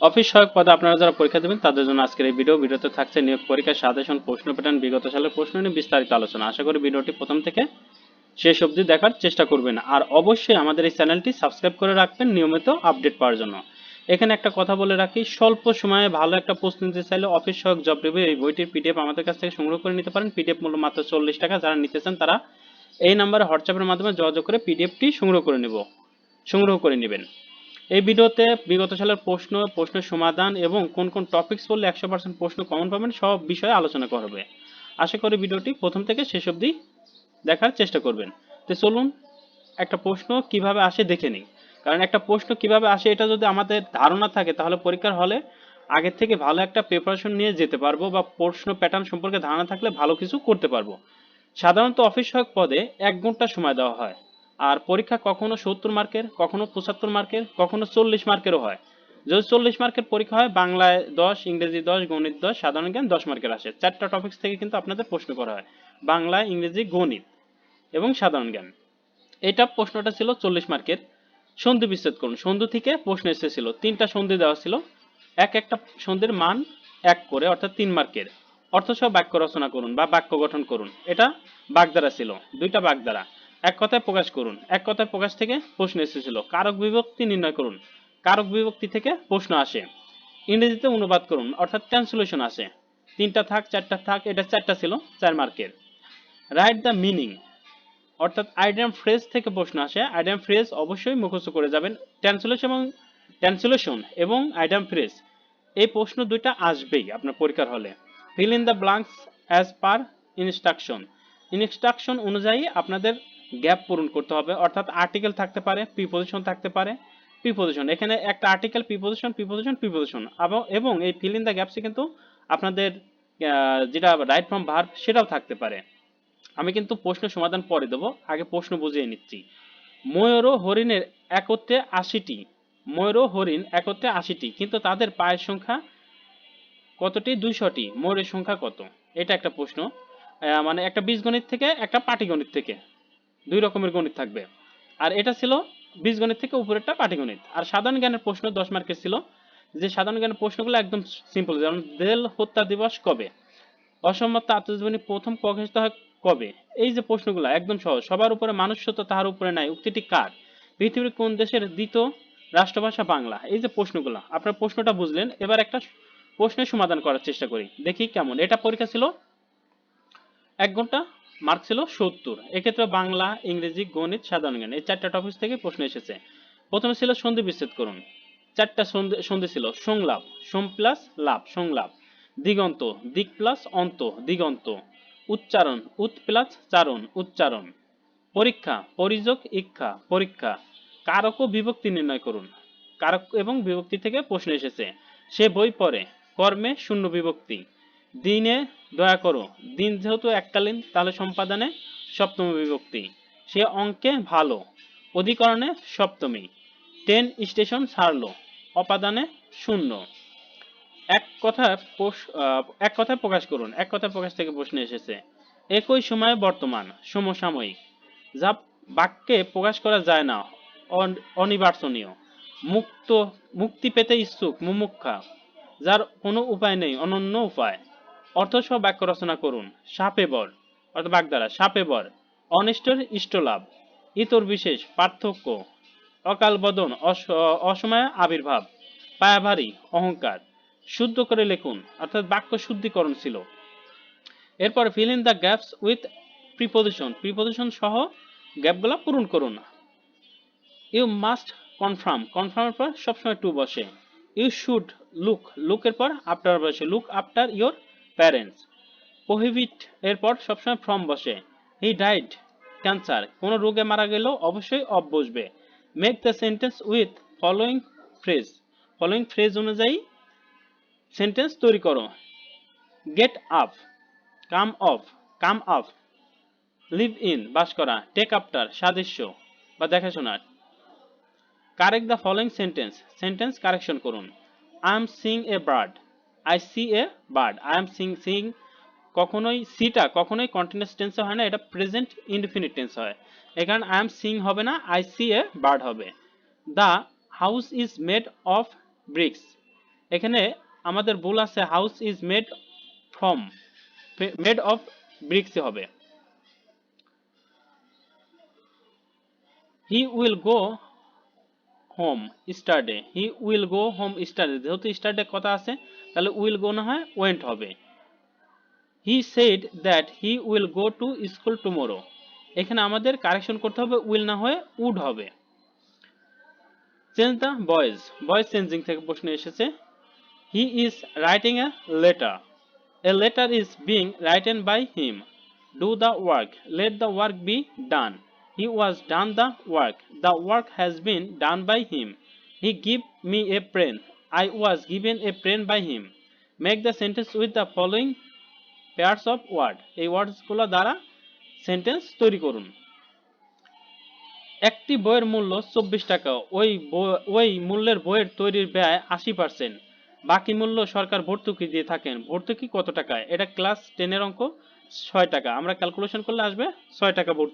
Office সহায়ক পদে আপনারা যারা পরীক্ষা দেবেন, তাদের জন্য আজকের এই ভিডিও। ভিডিওতে থাকছে নিয়োগ পরীক্ষা সাজেশন, প্রশ্ন প্যাটার্ন, বিগত সালের প্রশ্ন নিয়ে বিস্তারিত আলোচনা। আশা করি ভিডিওটি প্রথম থেকে শেষ অবধি দেখার চেষ্টা করবেন। আর অবশ্যই আমাদের এই চ্যানেলটি সাবস্ক্রাইব করে রাখবেন নিয়মিত আপডেট পাওয়ার জন্য। এখানে একটা কথা বলে রাখি, স্বল্প সময়ে ভালো একটা পোস্ট নিতে চাইলে অফিস সহায়ক জব রিভিউ এই বইটির পিডিএফ আমাদের কাছ থেকে সংগ্রহ করে নিতে পারেন। পিডিএফ মূল্য মাত্র চল্লিশ টাকা। যারা নিতে চান, তারা এই নাম্বারে হোয়াটসঅ্যাপের মাধ্যমে যোগাযোগ করে পিডিএফটি সংগ্রহ করে নেব, সংগ্রহ করে নেবেন। এই ভিডিওতে বিগত সালের প্রশ্ন, প্রশ্নের সমাধান এবং কোন কোন টপিকস বললে একশো পার্সেন্ট প্রশ্ন কমন পাবেন সব বিষয়ে আলোচনা করবে আশা করি ভিডিওটি প্রথম থেকে শেষ অবধি দেখার চেষ্টা করবেন। তো চলুন একটা প্রশ্ন কীভাবে আসে দেখে নিই। কারণ একটা প্রশ্ন কীভাবে আসে এটা যদি আমাদের ধারণা থাকে তাহলে পরীক্ষার হলে আগে থেকে ভালো একটা প্রিপারেশন নিয়ে যেতে পারব বা প্রশ্ন প্যাটার্ন সম্পর্কে ধারণা থাকলে ভালো কিছু করতে পারব। সাধারণত অফিস সহায়ক পদে এক ঘণ্টা সময় দেওয়া হয়। আর পরীক্ষা কখনো সত্তর মার্কের, কখনো পঁচাত্তর মার্কের, কখনো চল্লিশ মার্কেরও হয়। যদি চল্লিশ মার্কের পরীক্ষা হয়, বাংলায় দশ, ইংরেজি দশ, গণিত দশ, সাধারণ জ্ঞান দশ মার্কের আসে। চারটা টপিক্স থেকে কিন্তু আপনাদের প্রশ্ন করা হয়। বাংলা, ইংরেজি, গণিত এবং সাধারণ জ্ঞান। এটা প্রশ্নটা ছিল চল্লিশ মার্কের। সন্ধি বিচ্ছেদ করুন। সন্ধি থেকে প্রশ্ন এসেছিল। তিনটা সন্ধি দেওয়া ছিল। এক একটা সন্ধির মান এক করে, অর্থাৎ তিন মার্কের। অর্থসহ বাক্য রচনা করুন বা বাক্য গঠন করুন। এটা বাগধারা ছিল। দুইটা বাগধারা। এক কথায় প্রকাশ করুন। এক কথায় প্রকাশ থেকে প্রশ্ন এসেছিল। কারক বিভক্তি নির্ণয় করুন। কারক বিভক্তি থেকে প্রশ্ন আসে। ইংরেজিতে অনুবাদ করুন, অর্থাৎ ট্রান্সলেশন আসে। তিনটা থাক, চারটা থাক, এটা চারটা ছিল, চার মার্কের। রাইট দ্য মিনিং অর্থাৎ আইডিয়াম ফ্রেজ থেকে প্রশ্ন আসে। আইডিয়াম ফ্রেজ অবশ্যই মুখস্থ করে যাবেন। ট্রান্সলেশন এবং ট্রান্সলেশন এবং আইডিয়াম ফ্রেজ এই প্রশ্ন দুইটা আসবেই আপনার পরীক্ষার হলে। Fill in the blanks as per instruction instruction অনুযায়ী আপনাদের গ্যাপ পূরণ করতে হবে, অর্থাৎ আর্টিকেল থাকতে পারে প্রিপোজিশন থাকতে পারে প্রিপোজিশন এখানে একটা আর্টিকেল প্রিপোজিশন প্রিপোজিশন প্রিপোজিশন এবং এই ফিল ইন দ্য গ্যাপসে কিন্তু আপনাদের যেটা রাইট ফ্রম ভার্ব সেটাও থাকতে পারে। আমি কিন্তু প্রশ্ন সমাধান পরে দেবো, আগে প্রশ্ন বুঝিয়ে নিচ্ছি। ময়ূর ও হরিণের একত্রে আশিটি, ময়ূর ও হরিণ একত্রে আশিটি, কিন্তু তাদের পায়ের সংখ্যা কতটি? দুইশটি। ময়ূরের সংখ্যা কত? এটা একটা প্রশ্ন। মানে একটা বীজগণিত থেকে, একটা পাটিগণিত থেকে। দুই রকমের গণিত থাকবে। আর এটা ছিল বীজগণিত থেকে উপরেরটা পাটিগণিত। আর সাধারণ জ্ঞানের প্রশ্ন দশ মার্কের ছিল যে সাধারণ জ্ঞানের প্রশ্নগুলো একদম সিম্পল যেমন দেল হত্যা দিবস কবে? অসম্মত আত্মজীবনী প্রথম প্রকাশিত হয় কবে? এই যে প্রশ্নগুলো একদম সহজ, সবার উপরে মানুষ্যত্ব তাহার উপরে নাই, উক্তিটি কার? পৃথিবীর কোন দেশের দ্বিতীয় রাষ্ট্রভাষা বাংলা? এই যে প্রশ্নগুলো, আপনার প্রশ্নটা বুঝলেন, এবার একটা প্রশ্নের সমাধান করার চেষ্টা করি, দেখি কেমন। এটা পরীক্ষা ছিল এক ঘণ্টা মার্ক ছিল সত্তর। এক্ষেত্রে বাংলা, ইংরেজি, গণিত, সাধারণ জ্ঞান, এই চারটা টপিক থেকে প্রশ্ন এসেছে। প্রথমে ছিল সন্ধি বিচ্ছেদ করুন। চারটা সন্ধি ছিল সংলাপ, সোম প্লাস লাভ, সংলাপ। দিগন্ত দিক প্লাস অন্ত, দিগন্ত। উচ্চারণ, উৎ প্লাস চারণ, উচ্চারণ। পরীক্ষা, পরিযোগ ইচ্ছা পরীক্ষা। কারক ও বিভক্তি নির্ণয় করুন। কারক এবং বিভক্তি থেকে প্রশ্ন এসেছে। সে বই পড়ে, কর্মে শূন্য বিভক্তি। দিনে দয়া করো, দিন যেহেতু এককালীন, তাহলে সম্পাদনে সপ্তম বিভক্তি। সে অঙ্কে ভালো, অধিকরণে সপ্তমী। ট্রেন স্টেশন ছাড়লো অপাদানে শূন্য। এক কথা এক কথায় প্রকাশ করুন, এক কথায় প্রকাশ থেকে প্রশ্ন এসেছে। একই সময়ে বর্তমান, সমসাময়িক। যা বাক্যে প্রকাশ করা যায় না, অন- অনিবার্জনীয় মুক্ত, মুক্তি পেতে ইচ্ছুক, মুমুক্ষা। যার কোনো উপায় নেই, অনন্য উপায়। অর্থসহ বাক্য রচনা করুন। সাপে বর, অর্থাৎ বাগধারা সাপে বর, অনিষ্টর ইষ্টলাভ ইতর বিশেষ, পার্থক্য, অকাল বদন, অস- অসময়ে আবির্ভাব, পায়াভারী, অহংকার, শুদ্ধ করে লিখুন, অর্থাৎ বাক্য শুদ্ধিকরণ ছিল। এরপর fill in the gaps with preposition preposition সহ গ্যাপগুলো পূরণ করুন। ইউ মাস্ট কনফার্ম কনফার্মের পর সবসময় টু বসে। ইউ শুড লুক লুকের পর আফটার বসে look after your parents prohibit এরপর সবসময় ফ্রম বসে। হি ডাইড ক্যান্সার কোনো রোগে মারা গেলেও অবশ্যই অফ বসবে। Make the sentence with following phrase following phrase অনুযায়ী সেন্টেন্স তৈরি করো। Get up come of come up live in বাস করা। টেক আপটার সাদৃশ্য বা দেখাশোনার correct the following sentence sentence correction করুন। I am sing a bird I see a bird I am sing sing কখনোই সিটা কখনোই কন্টিনিউয়াস টেন্সে হয় না, এটা প্রেজেন্ট ইনডিফিনিট টেন্স হয়। এখানে আই এম সিং হবে না আই সি এ বার্ড হবে। The house is made of bricks এখানে আমাদের ভুল আছে house is made from made of ব্রিক্সই হবে। He will go home yesterday he will go home yesterday যেহেতু স্টারডে কথা আছে তাহলে উইল গো না হয় ওয়েন্ট হবে। He said that he will go to school tomorrow এখানে আমাদের কারেকশন করতে হবে উইল না হয়ে উড হবে। Change the voice voice changing থেকে প্রশ্ন এসেছে। He is writing a letter a letter is being written by him do the work let the work be done he was done the work the work has been done by him he give me a pen I was given a pen by him make the sentence with the following pairs of word এই ওয়ার্ডসগুলো দ্বারা sentence তৈরি করুন। একটি বইয়ের মূল্য চব্বিশ টাকা। ওই ওই মূল্যের বইয়ের তৈরির ব্যয় আশি পার্সেন্ট বাকি মূল্য সরকার ভর্তুকি দিয়ে থাকেন। ভর্তুকি কত টাকা? এটা ক্লাস টেনের অঙ্ক, ছয় টাকা। আমরা ক্যালকুলেশন করলে আসবে ছয় টাকা ভর্তুকি।